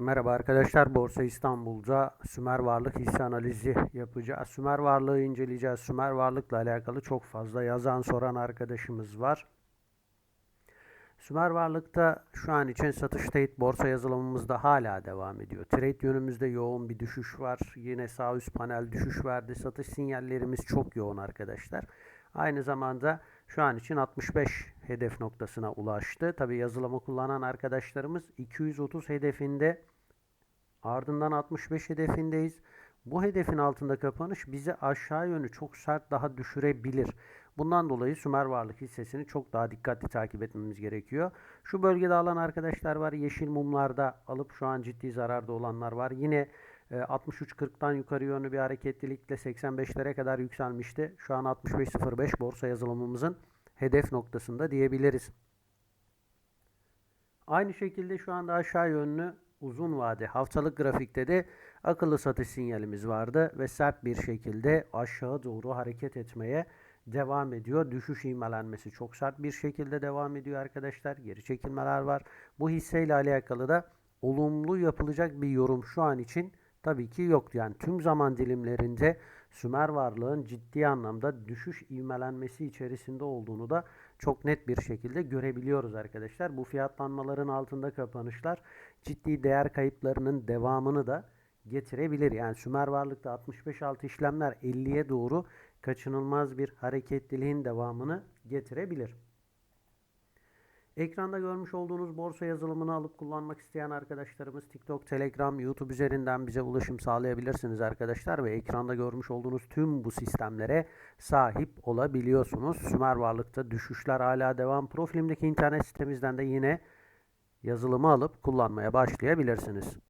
Merhaba arkadaşlar. Borsa İstanbul'da Sümer Varlık hisse analizi yapacağız. Sümer Varlığı inceleyeceğiz. Sümer Varlık'la alakalı çok fazla yazan soran arkadaşımız var. Sümer Varlık'ta şu an için satış teyit borsa yazılımımızda hala devam ediyor. Trade yönümüzde yoğun bir düşüş var. Yine sağ üst panel düşüş verdi. Satış sinyallerimiz çok yoğun arkadaşlar. Aynı zamanda şu an için 65 hedef noktasına ulaştı. Tabi yazılımı kullanan arkadaşlarımız 230 hedefinde ardından 65 hedefindeyiz. Bu hedefin altında kapanış bizi aşağı yönü çok sert daha düşürebilir. Bundan dolayı Sümer Varlık hissesini çok daha dikkatli takip etmemiz gerekiyor. Şu bölgede alan arkadaşlar var. Yeşil mumlarda alıp şu an ciddi zararda olanlar var. Yine e, 63.40'tan yukarı yönlü bir hareketlilikle 85'lere kadar yükselmişti. Şu an 65.05 borsa yazılımımızın hedef noktasında diyebiliriz. Aynı şekilde şu anda aşağı yönlü uzun vade haftalık grafikte de akıllı satış sinyalimiz vardı ve sert bir şekilde aşağı doğru hareket etmeye devam ediyor. Düşüş ivmelenmesi çok sert bir şekilde devam ediyor arkadaşlar. Geri çekilmeler var. Bu hisseyle alakalı da olumlu yapılacak bir yorum şu an için tabii ki yok. Yani tüm zaman dilimlerinde Sümer varlığın ciddi anlamda düşüş ivmelenmesi içerisinde olduğunu da çok net bir şekilde görebiliyoruz arkadaşlar. Bu fiyatlanmaların altında kapanışlar ciddi değer kayıplarının devamını da getirebilir. Yani Sümer varlıkta 65 altı işlemler 50'ye doğru kaçınılmaz bir hareketliliğin devamını getirebilir. Ekranda görmüş olduğunuz borsa yazılımını alıp kullanmak isteyen arkadaşlarımız TikTok, Telegram, YouTube üzerinden bize ulaşım sağlayabilirsiniz arkadaşlar ve ekranda görmüş olduğunuz tüm bu sistemlere sahip olabiliyorsunuz. Sümer Varlık'ta düşüşler hala devam. Profilimdeki internet sitemizden de yine yazılımı alıp kullanmaya başlayabilirsiniz.